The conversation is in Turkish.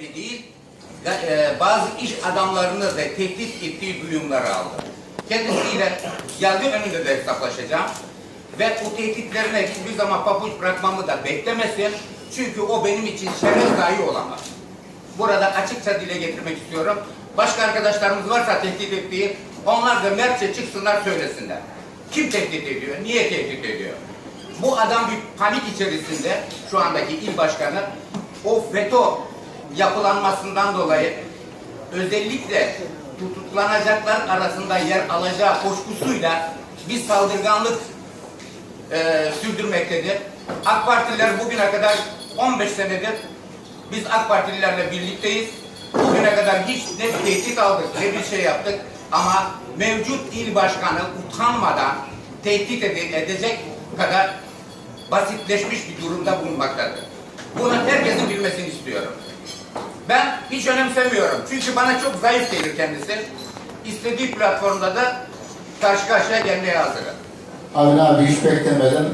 değil, e, bazı iş adamlarını da tehdit ettiği duyumları aldı. Kendisiyle yargı önünde de hesaplaşacağım. Ve o tehditlerine hiçbir zaman pabuç bırakmamı da beklemesin. Çünkü o benim için şeref dahi olamaz. Burada açıkça dile getirmek istiyorum. Başka arkadaşlarımız varsa tehdit ettiği, onlar da mertçe çıksınlar söylesinler. Kim tehdit ediyor? Niye tehdit ediyor? Bu adam bir panik içerisinde, şu andaki il başkanı, o FETÖ yapılanmasından dolayı özellikle tutuklanacaklar arasında yer alacağı koşkusuyla bir saldırganlık e, sürdürmektedir. AK Partililer bugüne kadar 15 senedir biz AK Partililerle birlikteyiz. Bugüne kadar hiç ne tehdit aldık ne bir şey yaptık ama mevcut il başkanı utanmadan tehdit ede- edecek kadar basitleşmiş bir durumda bulunmaktadır. Bunu herkesin bilmesini istiyorum. Ben hiç önemsemiyorum. Çünkü bana çok zayıf gelir kendisi. İstediği platformda da karşı karşıya gelmeye hazırım. Avni abi hiç beklemeden